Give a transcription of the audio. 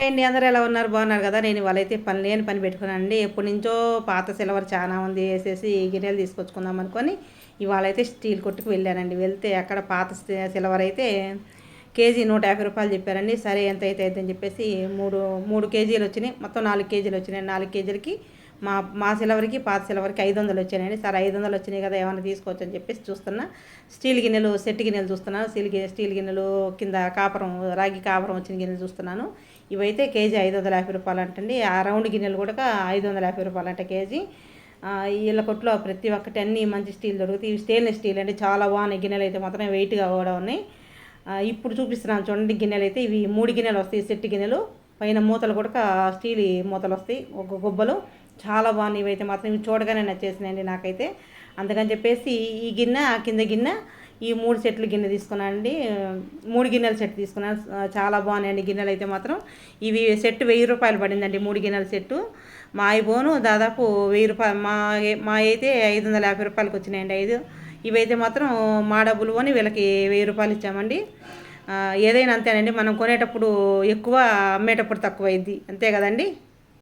అండి అందరూ ఎలా ఉన్నారు? బాగున్నారు కదా? నేను వాళ్ళైతే పని లేని పని పెట్టుకున్నానండి. ఎప్పటి నుంచో పాత సిల్వర్ చాలా ఉంది వేసేసి గిన్నెలు తీసుకొచ్చుకుందాం అనుకొని ఇవాళైతే స్టీల్ కొట్టుకు వెళ్ళానండి. వెళ్తే అక్కడ పాత సిల్వర్ అయితే కేజీ నూట యాభై రూపాయలు చెప్పారండి. సరే ఎంత అయితే అని చెప్పేసి మూడు మూడు కేజీలు వచ్చినాయి. మొత్తం నాలుగు కేజీలు వచ్చినాయి. నాలుగు కేజీలకి మా మా సిలవర్కి పాత సిలవర్కి ఐదు వందలు వచ్చినాయండి సార్ ఐదు వందలు వచ్చినాయి కదా ఏమైనా తీసుకోవచ్చు అని చెప్పేసి చూస్తున్నా. స్టీల్ గిన్నెలు సెట్ గిన్నెలు చూస్తున్నాను స్టీల్ స్టీల్ గిన్నెలు కింద కాపరం రాగి కాపరం వచ్చిన గిన్నెలు చూస్తున్నాను. ఇవైతే కేజీ ఐదు వందల యాభై రూపాయలు అంటండి. ఆ రౌండ్ గిన్నెలు కూడా ఐదు వందల యాభై రూపాయలు అంట కేజీ. వీళ్ళ కొట్లో ప్రతి ఒక్కటి అన్ని మంచి స్టీల్ దొరుకుతాయి. ఇవి స్టెయిన్లెస్ స్టీల్ అంటే చాలా బాగున్నాయి. గిన్నెలు అయితే మాత్రం వెయిట్గా కూడా ఉన్నాయి. ఇప్పుడు చూపిస్తున్నాను చూడండి గిన్నెలు అయితే. ఇవి మూడు గిన్నెలు వస్తాయి. సెట్ గిన్నెలు. పైన మూతలు కూడా స్టీల్ మూతలు వస్తాయి. ఒక గుబ్బలు. చాలా బాగున్నాయి ఇవైతే మాత్రం ఇవి చూడగానే నచ్చేసినాయండి నాకైతే. అందుకని చెప్పేసి ఈ గిన్నె ఆ కింద గిన్నె ఈ మూడు సెట్లు గిన్నె తీసుకున్నానండి. మూడు గిన్నెల సెట్ తీసుకున్నాను చాలా బాగున్నాయండి గిన్నెలు అయితే మాత్రం. ఇవి సెట్ వెయ్యి రూపాయలు పడిందండి మూడు గిన్నెల సెట్టు. మా అయిపోను దాదాపు వెయ్యి రూపాయలు మా మా అయితే ఐదు వందల యాభై రూపాయలకి వచ్చినాయండి ఐదు. ఇవైతే మాత్రం మా డబ్బులు కొని వీళ్ళకి వెయ్యి రూపాయలు ఇచ్చామండి. ఏదైనా అంతేనండి మనం కొనేటప్పుడు ఎక్కువ అమ్మేటప్పుడు తక్కువ అయింది అంతే కదండి?